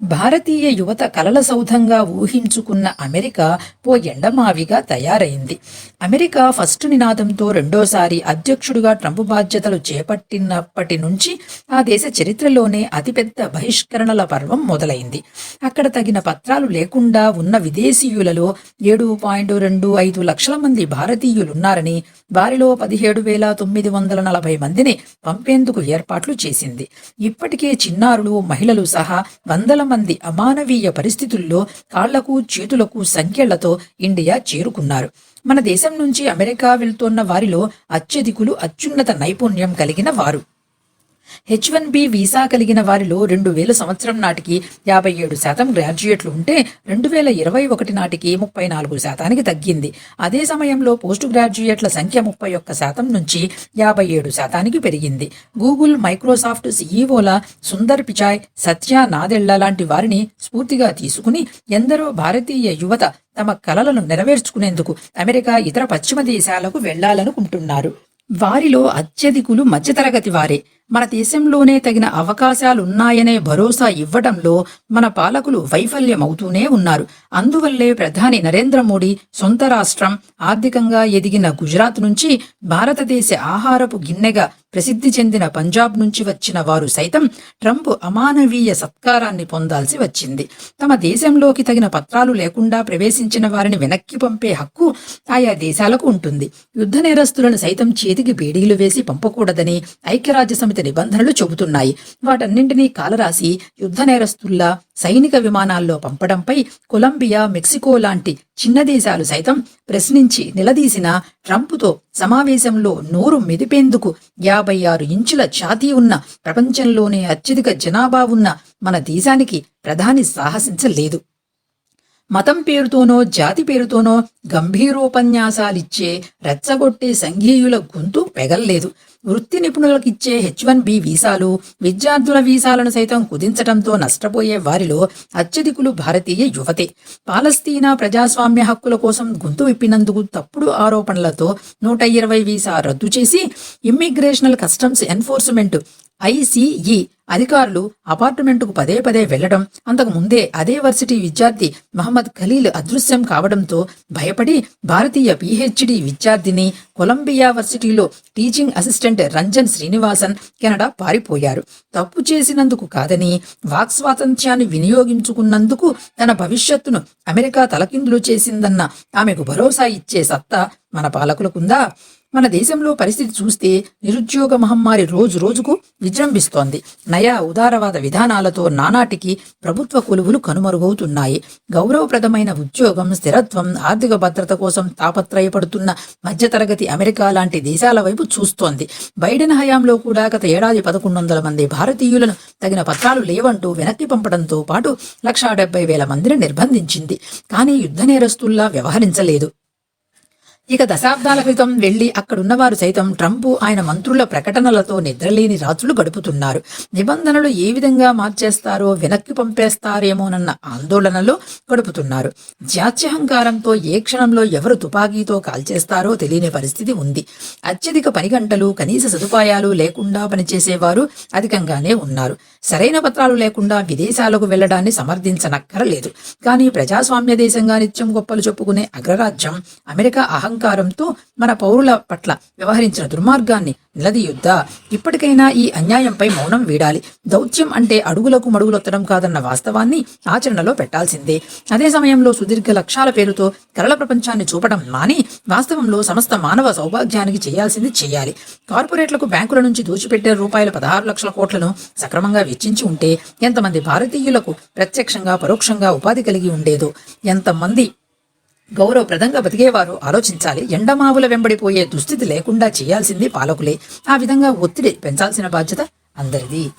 భారతీయ యువత కలల సౌధంగా ఊహించుకున్న అమెరికా ఓ ఎండమావిగా తయారైంది. అమెరికా ఫస్ట్ నినాదంతో రెండోసారి అధ్యక్షుడిగా ట్రంప్ బాధ్యతలు చేపట్టినప్పటి నుంచి ఆ దేశ చరిత్రలోనే అతిపెద్ద బహిష్కరణల పర్వం మొదలైంది. అక్కడ తగిన పత్రాలు లేకుండా ఉన్న విదేశీయులలో ఏడు పాయింట్ రెండు ఐదు లక్షల మంది భారతీయులున్నారని వారిలో పదిహేడు వేల తొమ్మిది వందల నలభై మందిని పంపేందుకు ఏర్పాట్లు చేసింది. ఇప్పటికే చిన్నారులు మహిళలు సహా వందల మంది అమానవీయ పరిస్థితుల్లో కాళ్ళకు చేతులకు సంఖ్యలతో ఇండియా చేరుకున్నారు. మన దేశం నుంచి అమెరికా వెళ్తోన్న వారిలో అత్యధికులు అత్యున్నత నైపుణ్యం కలిగిన వారు. హెచ్ వన్ బి వీసా కలిగిన వారిలో రెండు వేల సంవత్సరం నాటికి యాభై ఏడు శాతం గ్రాడ్యుయేట్లు ఉంటే రెండు వేల ఇరవై ఒకటి నాటికి ముప్పై నాలుగు శాతానికి తగ్గింది. అదే సమయంలో పోస్ట్ గ్రాడ్యుయేట్ల సంఖ్య ముప్పై ఒక్క శాతం నుంచి యాభై ఏడు శాతానికి పెరిగింది. గూగుల్ మైక్రోసాఫ్ట్ సీఈఓల సుందర్ పిచాయ్ సత్య నాదెళ్ళ లాంటి వారిని స్ఫూర్తిగా తీసుకుని ఎందరో భారతీయ యువత తమ కలలను నెరవేర్చుకునేందుకు అమెరికా ఇతర పశ్చిమ దేశాలకు వెళ్ళాలనుకుంటున్నారు. వారిలో అత్యధికులు మధ్యతరగతి వారే. మన దేశంలోనే తగిన అవకాశాలున్నాయనే భరోసా ఇవ్వడంలో మన పాలకులు వైఫల్యమవుతూనే ఉన్నారు. అందువల్లే ప్రధాని నరేంద్ర మోడీ సొంత రాష్ట్రం ఆర్థికంగా ఎదిగిన గుజరాత్ నుంచి భారతదేశ ఆహారపు గిన్నెగా ప్రసిద్ధి చెందిన పంజాబ్ నుంచి వచ్చిన వారు సైతం ట్రంప్ అమానవీయ సత్కారాన్ని పొందాల్సి వచ్చింది. తమ దేశంలోకి తగిన పత్రాలు లేకుండా ప్రవేశించిన వారిని వెనక్కి పంపే హక్కు ఆయా దేశాలకు ఉంటుంది. యుద్ధ నేరస్తులను సైతం చేతికి బేడీలు వేసి పంపకూడదని ఐక్యరాజ్య సమితి నిబంధనలు చెబుతున్నాయి. వాటన్నింటినీ కాలరాసి యుద్ధ నేరస్తుల్లా సైనిక విమానాల్లో పంపడంపై కొలంబియా మెక్సికో లాంటి చిన్న దేశాలు సైతం ప్రశ్నించి నిలదీసిన ట్రంప్తో సమావేశంలో నోరు మెదిపేందుకు యాభై ఆరు ఇంచుల ఛాతీ ఉన్న ప్రపంచంలోనే అత్యధిక జనాభా ఉన్న మన దేశానికి ప్రధాని సాహసించలేదు. మతం పేరుతోనో జాతి పేరుతోనో గంభీరోపన్యాసాలిచ్చే రెచ్చగొట్టే సంఘీయుల గొంతు పెగల్లేదు. వృత్తి నిపుణులకిచ్చే హెచ్ వన్ బి వీసాలు విద్యార్థుల వీసాలను సైతం కుదించడంతో నష్టపోయే వారిలో అత్యధికులు భారతీయ యువతే. పాలస్తీనా ప్రజాస్వామ్య హక్కుల కోసం గొంతు విప్పినందుకు తప్పుడు ఆరోపణలతో నూట ఇరవై వీసా రద్దు చేసి ఇమ్మిగ్రేషనల్ కస్టమ్స్ ఎన్ఫోర్స్మెంట్ ఐసీఈ అధికారులు అపార్ట్మెంటుకు పదే పదే వెళ్ళడం అంతకు ముందే అదే వర్సిటీ విద్యార్థి మహమ్మద్ ఖలీల్ అదృశ్యం కావడంతో భయపడి భారతీయ పిహెచ్డి విద్యార్థిని Columbia వర్సిటీలో teaching assistant Ranjan Srinivasan Canada పారిపోయారు. తప్పు చేసినందుకు కాదని వాక్ స్వాతంత్ర్యాన్ని వినియోగించుకున్నందుకు తన భవిష్యత్తును అమెరికా తలకిందులు చేసిందన్న ఆమెకు భరోసా ఇచ్చే సత్తా మన పాలకులకుందా? మన దేశంలో పరిస్థితి చూస్తే నిరుద్యోగ మహమ్మారి రోజు రోజుకు విజృంభిస్తోంది. నయా ఉదారవాద విధానాలతో నానాటికి ప్రభుత్వ కొలువులు కనుమరుగవుతున్నాయి. గౌరవప్రదమైన ఉద్యోగం స్థిరత్వం ఆర్థిక భద్రత కోసం తాపత్రయపడుతున్న మధ్యతరగతి అమెరికా లాంటి దేశాల వైపు చూస్తోంది. బైడెన్ హయాంలో కూడా గత ఏడాది పదకొండు వందల మంది భారతీయులను తగిన పత్రాలు లేవంటూ వెనక్కి పంపడంతో పాటు లక్షా డెబ్బై వేల మందిని నిర్బంధించింది. కానీ యుద్ధ నేరస్తుల్లా వ్యవహరించలేదు. ఇక దశాబ్దాల క్రితం వెళ్ళి అక్కడున్నవారు సైతం ట్రంప్ ఆయన మంత్రుల ప్రకటనలతో నిద్రలేని రాత్రులు గడుపుతున్నారు. నిబంధనలు ఏ విధంగా మార్చేస్తారో వెనక్కి పంపేస్తారేమోనన్న ఆందోళనలో గడుపుతున్నారు. జాత్యహంకారంతో ఏ క్షణంలో ఎవరు తుపాకీతో కాల్చేస్తారో తెలియని పరిస్థితి ఉంది. అత్యధిక పని గంటలు కనీస సదుపాయాలు లేకుండా పనిచేసేవారు అధికంగానే ఉన్నారు. సరైన పత్రాలు లేకుండా విదేశాలకు వెళ్ళడాన్ని సమర్థించనక్కరలేదు. కానీ ప్రజాస్వామ్య దేశంగా నిత్యం గొప్పలు చెప్పుకునే అగ్రరాజ్యం అమెరికా అహంకారంతో మన పౌరుల పట్ల వ్యవహరించిన దుర్మార్గాన్ని నిలదీయుద్దా? ఇప్పటికైనా ఈ అన్యాయంపై మౌనం వీడాలి. దౌత్యం అంటే అడుగులకు మడుగులొత్తడం కాదన్న వాస్తవాన్ని ఆచరణలో పెట్టాల్సిందే. అదే సమయంలో సుదీర్ఘ లక్ష్యాల పేరుతో కరల ప్రపంచాన్ని చూపడం మాని వాస్తవంలో సమస్త మానవ సౌభాగ్యానికి చేయాల్సింది చేయాలి. కార్పొరేట్లకు బ్యాంకుల నుంచి దోచిపెట్టే రూపాయల పదహారు లక్షల కోట్లను సక్రమంగా వెచ్చించి ఉంటే ఎంతమంది భారతీయులకు ప్రత్యక్షంగా పరోక్షంగా ఉపాధి కలిగి ఉండేదో? ఎంతమంది గౌరవప్రదంగా బతికేవారు ఆలోచించాలి. ఎండమావుల వెంబడిపోయే దుస్థితి లేకుండా చేయాల్సింది పాలకులే. ఆ విధంగా ఒత్తిడి పెంచాల్సిన బాధ్యత అందరిది.